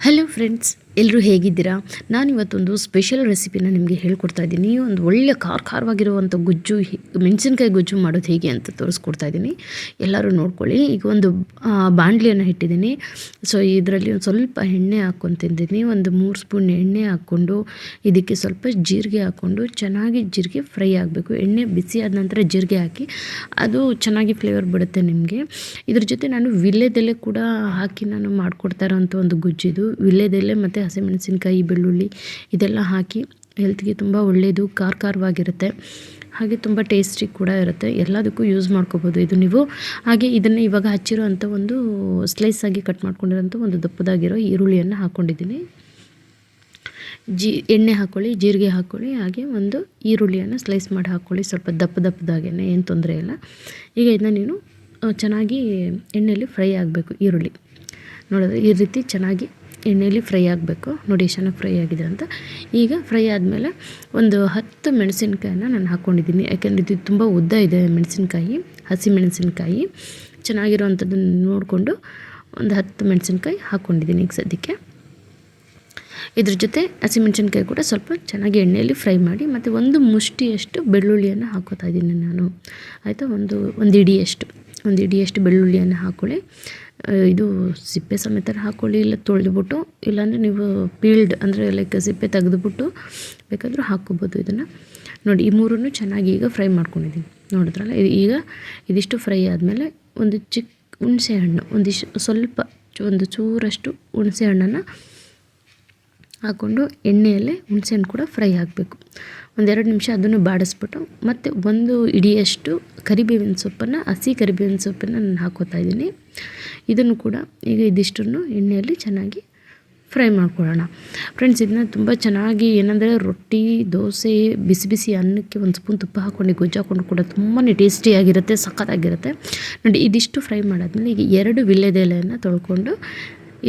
Hello friends ಎಲ್ಲರೂ ಹೇಗಿದ್ದೀರಾ? ನಾನು ಇವತ್ತೊಂದು ಸ್ಪೆಷಲ್ ರೆಸಿಪಿನ ನಿಮಗೆ ಹೇಳ್ಕೊಡ್ತಾ ಇದ್ದೀನಿ. ಒಂದು ಒಳ್ಳೆ ಖಾರ ಖಾರವಾಗಿರುವಂಥ ಗುಜ್ಜು ಮೆಣಸಿನ್ಕಾಯಿ ಗುಜ್ಜು ಮಾಡೋದು ಹೇಗೆ ಅಂತ ತೋರಿಸ್ಕೊಡ್ತಾ ಇದ್ದೀನಿ. ಎಲ್ಲರೂ ನೋಡ್ಕೊಳ್ಳಿ. ಈಗ ಒಂದು ಬಾಣಲಿಯನ್ನು ಇಟ್ಟಿದ್ದೀನಿ. ಸೊ ಇದರಲ್ಲಿ ಒಂದು ಸ್ವಲ್ಪ ಎಣ್ಣೆ ಹಾಕ್ಕೊತಿದ್ದೀನಿ ಒಂದು ಮೂರು ಸ್ಪೂನ್ ಎಣ್ಣೆ ಹಾಕ್ಕೊಂಡು, ಇದಕ್ಕೆ ಸ್ವಲ್ಪ ಜೀರಿಗೆ ಹಾಕ್ಕೊಂಡು ಚೆನ್ನಾಗಿ ಜೀರಿಗೆ ಫ್ರೈ ಆಗಬೇಕು. ಎಣ್ಣೆ ಬಿಸಿ ಆದ ನಂತರ ಜೀರಿಗೆ ಹಾಕಿ, ಅದು ಚೆನ್ನಾಗಿ ಫ್ಲೇವರ್ ಬಿಡುತ್ತೆ ನಿಮಗೆ. ಇದ್ರ ಜೊತೆ ನಾನು ವಿಲ್ಲೆದೆಲೆ ಕೂಡ ಹಾಕಿ ನಾನು ಮಾಡ್ಕೊಡ್ತಾ ಇರೋಂಥ ಒಂದು ಗುಜ್ಜಿದು. ವಿಲ್ಲೆದೆಲೆ ಮತ್ತು ಹಸಿಮೆಣಸಿನ್ಕಾಯಿ ಬೆಳ್ಳುಳ್ಳಿ ಇದೆಲ್ಲ ಹಾಕಿ ಹೆಲ್ತ್ಗೆ ತುಂಬ ಒಳ್ಳೆಯದು ಖಾರ ಖಾರವಾಗಿರುತ್ತೆ ಹಾಗೆ ತುಂಬ ಟೇಸ್ಟಿ ಕೂಡ ಇರುತ್ತೆ. ಎಲ್ಲದಕ್ಕೂ ಯೂಸ್ ಮಾಡ್ಕೋಬೋದು ಇದು ನೀವು. ಹಾಗೆ ಇದನ್ನು ಇವಾಗ ಹಚ್ಚಿರೋವಂಥ ಒಂದು ಸ್ಲೈಸ್ ಆಗಿ ಕಟ್ ಮಾಡ್ಕೊಂಡಿರೋಂಥ ಒಂದು ದಪ್ಪದಾಗಿರೋ ಈರುಳ್ಳಿಯನ್ನು ಹಾಕ್ಕೊಂಡಿದ್ದೀನಿ ಜಿ, ಎಣ್ಣೆ ಹಾಕ್ಕೊಳ್ಳಿ ಜೀರಿಗೆ ಹಾಕ್ಕೊಳ್ಳಿ ಹಾಗೆ ಒಂದು ಈರುಳ್ಳಿಯನ್ನು ಸ್ಲೈಸ್ ಮಾಡಿ ಹಾಕ್ಕೊಳ್ಳಿ ಸ್ವಲ್ಪ ದಪ್ಪ ದಪ್ಪದಾಗೇನೆ, ಏನು ತೊಂದರೆ ಇಲ್ಲ. ಈಗ ಇದನ್ನ ನೀನು ಚೆನ್ನಾಗಿ ಎಣ್ಣೆಯಲ್ಲಿ ಫ್ರೈ ಆಗಬೇಕು ಈರುಳ್ಳಿ. ನೋಡಿದ್ರೆ ಈ ರೀತಿ ಚೆನ್ನಾಗಿ ಎಣ್ಣೆಯಲ್ಲಿ ಫ್ರೈ ಆಗಬೇಕು. ನೋಡಿ ಚೆನ್ನಾಗಿ ಫ್ರೈ ಆಗಿದೆ ಅಂತ ಈಗ ಫ್ರೈ ಆದಮೇಲೆ ಒಂದು ಹತ್ತು ಮೆಣಸಿನ್ಕಾಯನ್ನ ನಾನು ಹಾಕ್ಕೊಂಡಿದ್ದೀನಿ ಯಾಕೆಂದರೆ ಇದು ತುಂಬ ಉದ್ದ ಇದೆ ಮೆಣಸಿನ್ಕಾಯಿ, ಹಸಿ ಮೆಣಸಿನ್ಕಾಯಿ. ಚೆನ್ನಾಗಿರುವಂಥದ್ದನ್ನು ನೋಡಿಕೊಂಡು ಒಂದು ಹತ್ತು ಮೆಣಸಿನ್ಕಾಯಿ ಹಾಕ್ಕೊಂಡಿದ್ದೀನಿ ಈಗ ಸದ್ಯಕ್ಕೆ. ಇದ್ರ ಜೊತೆ ಹಸಿಮೆಣ್ಸಿನ್ಕಾಯಿ ಕೂಡ ಸ್ವಲ್ಪ ಚೆನ್ನಾಗಿ ಎಣ್ಣೆಯಲ್ಲಿ ಫ್ರೈ ಮಾಡಿ, ಮತ್ತು ಒಂದು ಮುಷ್ಟಿಯಷ್ಟು ಬೆಳ್ಳುಳ್ಳಿಯನ್ನು ಹಾಕೋತಾ ಇದ್ದೀನಿ ನಾನು. ಆಯಿತಾ? ಒಂದು ಒಂದು ಇಡಿಯಷ್ಟು ಒಂದು ಇಡಿಯಷ್ಟು ಬೆಳ್ಳುಳ್ಳಿಯನ್ನು ಹಾಕ್ಕೊಳ್ಳಿ ಇದು ಸಿಪ್ಪೆ ಸಮೇತ ಹಾಕ್ಕೊಳ್ಳಿ ಇಲ್ಲ ತೊಳೆದುಬಿಟ್ಟು, ಇಲ್ಲಾಂದರೆ ನೀವು ಪೀಲ್ಡ್ ಅಂದರೆ ಲೈಕ್ ಸಿಪ್ಪೆ ತೆಗೆದುಬಿಟ್ಟು ಬೇಕಾದರೂ ಹಾಕ್ಕೋಬೋದು ಇದನ್ನು. ನೋಡಿ, ಈ ಮೂರನ್ನು ಚೆನ್ನಾಗಿ ಈಗ ಫ್ರೈ ಮಾಡ್ಕೊಂಡಿದ್ದೀನಿ. ನೋಡಿದ್ರಲ್ಲ ಈಗ ಇದಿಷ್ಟು ಫ್ರೈ ಆದಮೇಲೆ ಒಂದು ಚಿಕ್ಕ ಹುಣಸೆ ಹಣ್ಣು, ಒಂದಿಷ್ಟು ಸ್ವಲ್ಪ ಒಂದು ಚೂರಷ್ಟು ಹುಣಸೆ ಹಣ್ಣನ್ನು ಹಾಕ್ಕೊಂಡು ಎಣ್ಣೆಯಲ್ಲೇ ಹುಣಸೆಹಣ್ಣು ಕೂಡ ಫ್ರೈ ಆಗಬೇಕು ಒಂದೆರಡು ನಿಮಿಷ ಅದನ್ನು ಬಾಡಿಸ್ಬಿಟ್ಟು ಮತ್ತು ಒಂದು ಇಡಿಯಷ್ಟು ಕರಿಬೇವಿನ ಸೊಪ್ಪನ್ನು, ಹಸಿ ಕರಿಬೇವಿನ ಸೊಪ್ಪನ್ನು ನಾನು ಹಾಕೋತಾ ಇದ್ದೀನಿ. ಇದನ್ನು ಕೂಡ ಈಗ ಇದಿಷ್ಟನ್ನು ಎಣ್ಣೆಯಲ್ಲಿ ಚೆನ್ನಾಗಿ ಫ್ರೈ ಮಾಡ್ಕೊಳ್ಳೋಣ. ಫ್ರೆಂಡ್ಸ್, ಇದನ್ನ ತುಂಬ ಚೆನ್ನಾಗಿ ಏನಂದರೆ ರೊಟ್ಟಿ, ದೋಸೆ, ಬಿಸಿ ಬಿಸಿ ಅನ್ನಕ್ಕೆ ಒಂದು ಸ್ಪೂನ್ ತುಪ್ಪ ಹಾಕ್ಕೊಂಡು ಗೊಜ್ಜು ಹಾಕ್ಕೊಂಡು ಕೂಡ ತುಂಬಾ ಟೇಸ್ಟಿಯಾಗಿರುತ್ತೆ ಸಖತ್ತಾಗಿರುತ್ತೆ. ನೋಡಿ, ಇದಿಷ್ಟು ಫ್ರೈ ಮಾಡಾದ್ಮೇಲೆ ಈಗ ಎರಡು ವಿಲ್ಲೆದೆಲೆಯನ್ನು ತೊಳ್ಕೊಂಡು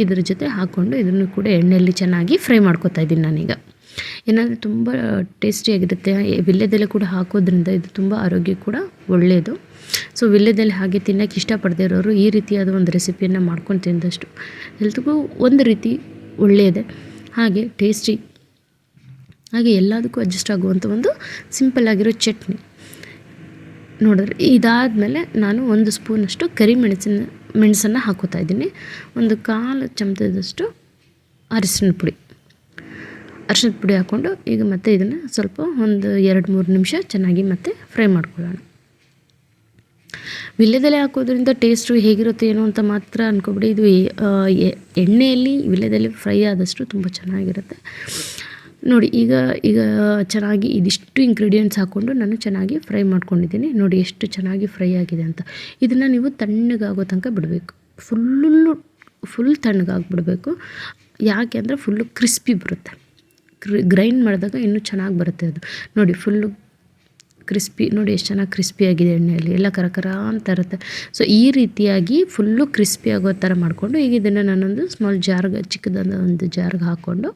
ಇದ್ರ ಜೊತೆ ಹಾಕ್ಕೊಂಡು ಇದನ್ನು ಕೂಡ ಎಣ್ಣೆಯಲ್ಲಿ ಚೆನ್ನಾಗಿ ಫ್ರೈ ಮಾಡ್ಕೋತಾ ಇದ್ದೀನಿ ನಾನೀಗ. ಏನಾದರೆ ತುಂಬ ಟೇಸ್ಟಿಯಾಗಿರುತ್ತೆ ವಿಳ್ಯದೆಲೆ ಕೂಡ ಹಾಕೋದ್ರಿಂದ ಇದು ತುಂಬ ಆರೋಗ್ಯ ಕೂಡ ಒಳ್ಳೆಯದು ಸೊ ವಿಳ್ಯದೆಲೆ ಹಾಗೆ ತಿನ್ನೋಕ್ಕೆ ಇಷ್ಟಪಡದೇ ಇರೋರು ಈ ರೀತಿಯಾದ ಒಂದು ರೆಸಿಪಿಯನ್ನು ಮಾಡ್ಕೊಂಡು ತಿಂದಷ್ಟು ಹೆಲ್ತ್ಗೂ ಒಂದು ರೀತಿ ಒಳ್ಳೆಯದೇ ಹಾಗೆ ಟೇಸ್ಟಿ. ಹಾಗೆ ಎಲ್ಲದಕ್ಕೂ ಅಡ್ಜಸ್ಟ್ ಆಗುವಂಥ ಒಂದು ಸಿಂಪಲ್ ಆಗಿರೋ ಚಟ್ನಿ. ನೋಡಿದ್ರೆ ಇದಾದಮೇಲೆ ನಾನು ಒಂದು ಸ್ಪೂನಷ್ಟು ಕರಿ ಮೆಣಸಿನ ಮೆಣಸನ್ನು ಹಾಕೋತಾ ಇದ್ದೀನಿ. ಒಂದು ಕಾಲು ಚಮಚದಷ್ಟು ಅರಿಶಿನ ಪುಡಿ. ಅರಿಶಿನ ಪುಡಿ ಹಾಕ್ಕೊಂಡು ಈಗ ಮತ್ತೆ ಇದನ್ನು ಸ್ವಲ್ಪ ಒಂದು ಎರಡು ಮೂರು ನಿಮಿಷ ಚೆನ್ನಾಗಿ ಮತ್ತೆ ಫ್ರೈ ಮಾಡ್ಕೊಳ್ಳೋಣ. ವಿಳ್ಯದೆಲೆ ಹಾಕೋದ್ರಿಂದ ಟೇಸ್ಟು ಹೇಗಿರುತ್ತೆ ಏನೋ ಅಂತ ಮಾತ್ರ ಅನ್ಕೊಬಿಡಿ. ಇದು ಎಣ್ಣೆಯಲ್ಲಿ ವಿಳ್ಯದೆಲೆ ಫ್ರೈ ಆದಷ್ಟು ತುಂಬ ಚೆನ್ನಾಗಿರುತ್ತೆ. ನೋಡಿ, ಈಗ ಈಗ ಚೆನ್ನಾಗಿ ಇದಿಷ್ಟು ಇಂಗ್ರೀಡಿಯೆಂಟ್ಸ್ ಹಾಕ್ಕೊಂಡು ನಾನು ಚೆನ್ನಾಗಿ ಫ್ರೈ ಮಾಡ್ಕೊಂಡಿದ್ದೀನಿ. ನೋಡಿ, ಎಷ್ಟು ಚೆನ್ನಾಗಿ ಫ್ರೈ ಆಗಿದೆ ಅಂತ. ಇದನ್ನು ನೀವು ತಣ್ಣಗಾಗೋ ತನಕ ಬಿಡಬೇಕು. ಫುಲ್ಲು, ಫುಲ್ ತಣ್ಣಗಾಗ್ಬಿಡಬೇಕು. ಯಾಕೆ ಅಂದರೆ ಫುಲ್ಲು ಕ್ರಿಸ್ಪಿ ಬರುತ್ತೆ. ಗ್ರೈಂಡ್ ಮಾಡಿದಾಗ ಇನ್ನೂ ಚೆನ್ನಾಗಿ ಬರುತ್ತೆ ಅದು. ನೋಡಿ, ಫುಲ್ಲು ಕ್ರಿಸ್ಪಿ ನೋಡಿ ಎಷ್ಟು ಚೆನ್ನಾಗಿ ಕ್ರಿಸ್ಪಿ ಆಗಿದೆ ಎಣ್ಣೆಯಲ್ಲಿ. ಎಲ್ಲ ಕರಕರ ಅಂತ ಇರುತ್ತೆ. ಸೊ ಈ ರೀತಿಯಾಗಿ ಫುಲ್ಲು ಕ್ರಿಸ್ಪಿ ಆಗೋ ಥರ ಮಾಡಿಕೊಂಡು ಈಗ ಇದನ್ನು ನಾನೊಂದು ಸ್ಮಾಲ್ ಜಾರ್ಗೆ ಚಿಕ್ಕದಾದ ಒಂದು ಜಾರ್ಗೆ ಹಾಕ್ಕೊಂಡು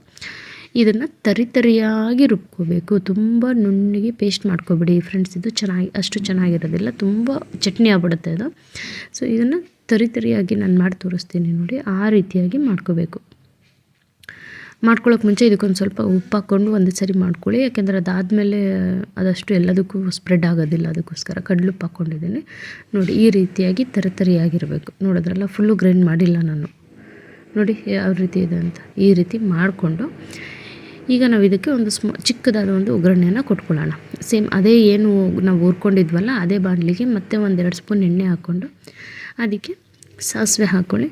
ಇದನ್ನು ತರಿ ತರಿಯಾಗಿ ರುಬ್ಕೋಬೇಕು. ತುಂಬ ನುಣ್ಣಗೆ ಪೇಸ್ಟ್ ಮಾಡ್ಕೊಬಿಡಿ ಫ್ರೆಂಡ್ಸ್ ಇದು ಚೆನ್ನಾಗಿ, ಅಷ್ಟು ಚೆನ್ನಾಗಿರೋದಿಲ್ಲ. ತುಂಬ ಚಟ್ನಿ ಆಗ್ಬಿಡುತ್ತೆ ಅದು. ಸೊ ಇದನ್ನು ತರಿ ತರಿಯಾಗಿ ನಾನು ಮಾಡಿ ತೋರಿಸ್ತೀನಿ ನೋಡಿ. ಆ ರೀತಿಯಾಗಿ ಮಾಡ್ಕೋಬೇಕು. ಮಾಡ್ಕೊಳ್ಳೋಕೆ ಮುಂಚೆ ಇದಕ್ಕೊಂದು ಸ್ವಲ್ಪ ಉಪ್ಪು ಹಾಕ್ಕೊಂಡು ಒಂದು ಸರಿ ಮಾಡ್ಕೊಳ್ಳಿ. ಯಾಕೆಂದರೆ ಅದಾದಮೇಲೆ ಅದಷ್ಟು ಎಲ್ಲದಕ್ಕೂ ಸ್ಪ್ರೆಡ್ ಆಗೋದಿಲ್ಲ. ಅದಕ್ಕೋಸ್ಕರ ಕಡ್ಲುಪ್ಪು ಹಾಕ್ಕೊಂಡಿದ್ದೀನಿ. ನೋಡಿ, ಈ ರೀತಿಯಾಗಿ ತರಿತರಿಯಾಗಿರಬೇಕು ನೋಡಿದ್ರಲ್ಲ ಫುಲ್ಲು ಗ್ರೈಂಡ್ ಮಾಡಿಲ್ಲ ನಾನು. ನೋಡಿ, ಯಾವ ರೀತಿ ಇದೆ ಅಂತ. ಈ ರೀತಿ ಮಾಡಿಕೊಂಡು ಈಗ ನಾವು ಇದಕ್ಕೆ ಒಂದು ಸ್ಮ, ಚಿಕ್ಕದಾದ ಒಂದು ಒಗ್ಗರಣೆಯನ್ನು ಕೊಟ್ಕೊಳ್ಳೋಣ. ಸೇಮ್ ಅದೇ ಏನು ನಾವು ಹುರ್ಕೊಂಡಿದ್ವಲ್ಲ, ಅದೇ ಬಾಣಲಿಗೆ ಮತ್ತೆ ಒಂದೆರಡು ಸ್ಪೂನ್ ಎಣ್ಣೆ ಹಾಕ್ಕೊಂಡು ಅದಕ್ಕೆ ಸಾಸಿವೆ ಹಾಕ್ಕೊಳ್ಳಿ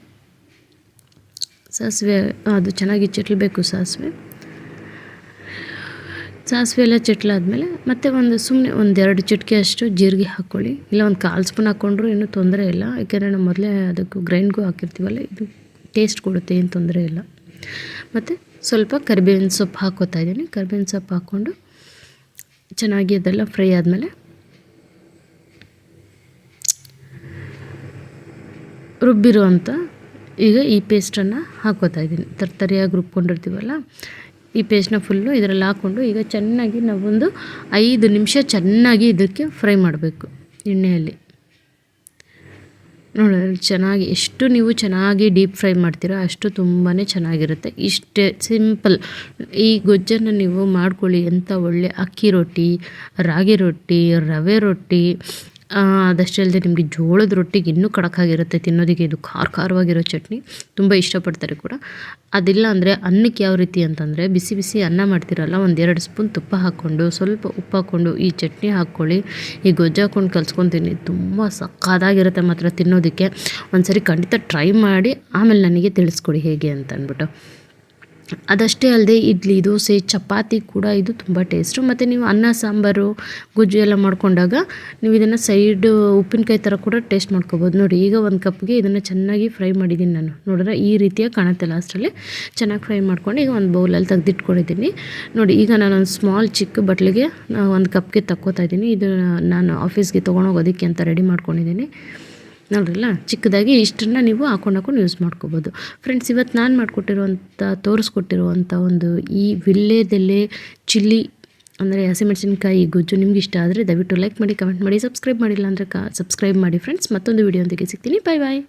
ಸಾಸಿವೆ, ಅದು ಚೆನ್ನಾಗಿ ಚಿಟ್ಲಬೇಕು ಸಾಸಿವೆ. ಸಾಸಿವೆ ಎಲ್ಲ ಚಿಟ್ಲಾದ್ಮೇಲೆ ಮತ್ತೆ ಒಂದು ಸುಮ್ಮನೆ ಒಂದೆರಡು ಚಿಟಿಕೆ ಅಷ್ಟು ಜೀರಿಗೆ ಹಾಕ್ಕೊಳ್ಳಿ ಇಲ್ಲ ಒಂದು ಕಾಲು ಸ್ಪೂನ್ ಹಾಕ್ಕೊಂಡ್ರು ಏನೂ ತೊಂದರೆ ಇಲ್ಲ. ಯಾಕೆಂದರೆ ನಾವು ಮೊದಲೇ ಅದಕ್ಕೂ ಗ್ರೈಂಡ್ಗೂ ಹಾಕಿರ್ತೀವಲ್ಲ, ಇದು ಟೇಸ್ಟ್ ಕೊಡುತ್ತೆ, ಏನು ತೊಂದರೆ ಇಲ್ಲ. ಮತ್ತು ಸ್ವಲ್ಪ ಕರಿಬೇವಿನ ಸೊಪ್ಪು ಹಾಕೋತಾ ಇದ್ದೀನಿ. ಕರಿಬೇವಿನ ಸೊಪ್ಪು ಹಾಕ್ಕೊಂಡು ಚೆನ್ನಾಗಿ ಅದೆಲ್ಲ ಫ್ರೈ ಆದಮೇಲೆ ರುಬ್ಬಿರುವಂಥ ಈಗ ಈ ಪೇಸ್ಟನ್ನು ಹಾಕೋತಾ ಇದ್ದೀನಿ. ತರ್ತರಿಯಾಗಿ ರುಬ್ಕೊಂಡಿರ್ತೀವಲ್ಲ, ಈ ಪೇಸ್ಟ್ನ ಫುಲ್ಲು ಇದರಲ್ಲಿ ಹಾಕ್ಕೊಂಡು ಈಗ ಚೆನ್ನಾಗಿ ನಾವೊಂದು ಐದು ನಿಮಿಷ ಚೆನ್ನಾಗಿ ಇದಕ್ಕೆ ಫ್ರೈ ಮಾಡಬೇಕು ಎಣ್ಣೆಯಲ್ಲಿ. ನೋಡಿ ಚೆನ್ನಾಗಿ ಎಷ್ಟು ನೀವು ಚೆನ್ನಾಗಿ ಡೀಪ್ ಫ್ರೈ ಮಾಡ್ತೀರೋ ಅಷ್ಟು ತುಂಬಾ ಚೆನ್ನಾಗಿರುತ್ತೆ. ಇಷ್ಟೇ ಸಿಂಪಲ್. ಈ ಗೊಜ್ಜನ್ನು ನೀವು ಮಾಡ್ಕೊಳ್ಳಿ. ಎಂಥ ಒಳ್ಳೆ ಅಕ್ಕಿ ರೊಟ್ಟಿ, ರಾಗಿ ರೊಟ್ಟಿ, ರವೆ ರೊಟ್ಟಿ ಅದಷ್ಟೇ ಅಲ್ಲದೆ ನಿಮಗೆ ಜೋಳದ ರೊಟ್ಟಿಗೆ ಇನ್ನೂ ಕಡಕಾಗಿರುತ್ತೆ, ತಿನ್ನೋದಕ್ಕೆ ಇದು ಖಾರ ಖಾರವಾಗಿರೋ ಚಟ್ನಿ. ತುಂಬ ಇಷ್ಟಪಡ್ತಾರೆ ಕೂಡ. ಅದಿಲ್ಲ ಅಂದರೆ ಅನ್ನಕ್ಕೆ ಯಾವ ರೀತಿ ಅಂತಂದರೆ ಬಿಸಿ ಬಿಸಿ ಅನ್ನ ಮಾಡ್ತಿರಲ್ಲ ಒಂದೆರಡು ಸ್ಪೂನ್ ತುಪ್ಪ ಹಾಕ್ಕೊಂಡು, ಸ್ವಲ್ಪ ಉಪ್ಪು ಹಾಕ್ಕೊಂಡು ಈ ಚಟ್ನಿ ಹಾಕ್ಕೊಳ್ಳಿ. ಈ ಗೊಜ್ಜು ಹಾಕ್ಕೊಂಡು ಕಲ್ಸ್ಕೊತೀನಿ ತುಂಬ ಸಕ್ಕದಾಗಿರುತ್ತೆ ಮಾತ್ರ ತಿನ್ನೋದಕ್ಕೆ. ಒಂದು ಸರಿ ಖಂಡಿತ ಟ್ರೈ ಮಾಡಿ, ಆಮೇಲೆ ನನಗೆ ತಿಳಿಸ್ಕೊಡಿ ಹೇಗೆ ಅಂತ ಅಂದ್ಬಿಟ್ಟು. ಅದಷ್ಟೇ ಅಲ್ಲದೆ ಇಡ್ಲಿ, ದೋಸೆ, ಚಪಾತಿ ಕೂಡ ಇದು ತುಂಬ ಟೇಸ್ಟು ಮತ್ತು ನೀವು ಅನ್ನ, ಸಾಂಬಾರು, ಗೊಜ್ಜು ಎಲ್ಲ ಮಾಡ್ಕೊಂಡಾಗ ನೀವು ಇದನ್ನು ಸೈಡ್ ಉಪ್ಪಿನಕಾಯಿ ಥರ ಕೂಡ ಟೇಸ್ಟ್ ಮಾಡ್ಕೋಬೋದು. ನೋಡಿ, ಈಗ ಒಂದು ಕಪ್ಗೆ ಇದನ್ನು ಚೆನ್ನಾಗಿ ಫ್ರೈ ಮಾಡಿದ್ದೀನಿ ನಾನು. ನೋಡಿದ್ರೆ ಈ ರೀತಿಯಾಗಿ ಕಾಣುತ್ತೆ ಲಾಸ್ಟಲ್ಲಿ ಚೆನ್ನಾಗಿ ಫ್ರೈ ಮಾಡ್ಕೊಂಡು ಈಗ ಒಂದು ಬೌಲಲ್ಲಿ ತೆಗೆದಿಟ್ಕೊಂಡಿದ್ದೀನಿ. ನೋಡಿ, ಈಗ ನಾನು ಒಂದು ಸ್ಮಾಲ್ ಚಿಕ್ಕ ಬಟ್ಲಿಗೆ ಒಂದು ಕಪ್ಗೆ ತಕ್ಕೋತಾ ಇದ್ದೀನಿ. ಇದು ನಾನು ಆಫೀಸ್ಗೆ ತೊಗೊಂಡೋಗೋದಕ್ಕೆ ಅಂತ ರೆಡಿ ಮಾಡ್ಕೊಂಡಿದ್ದೀನಿ. ನೋಡ್ರಲ್ಲ? ಚಿಕ್ಕದಾಗಿ ಇಷ್ಟನ್ನು ನೀವು ಹಾಕೊಂಡು ಹಾಕೊಂಡು ಯೂಸ್ ಮಾಡ್ಕೋಬೋದು. ಫ್ರೆಂಡ್ಸ್ ಇವತ್ತು ನಾನು ಮಾಡಿಕೊಟ್ಟಿರುವಂಥ ತೋರಿಸ್ಕೊಟ್ಟಿರುವಂಥ ಒಂದು ಈ ವಿಲ್ಲೇದಲ್ಲಿ ಚಿಲ್ಲಿ, ಅಂದರೆ ಹಸಿಮೆಣಸಿನಕಾಯಿ ಗೊಜ್ಜು ನಿಮ್ಗೆ ಇಷ್ಟ ಆದರೆ ದಯವಿಟ್ಟು ಲೈಕ್ ಮಾಡಿ ಕಮೆಂಟ್ ಮಾಡಿ ಸಬ್ಸ್ಕ್ರೈಬ್ ಮಾಡಿಲ್ಲ ಅಂದರೆ ಕ ಸಬ್ಸ್ಕ್ರೈಬ್ ಮಾಡಿ ಫ್ರೆಂಡ್ಸ್ ಮತ್ತೊಂದು ವೀಡಿಯೋ ಸಿಗ್ತೀನಿ. ಬಾಯ್ ಬಾಯ್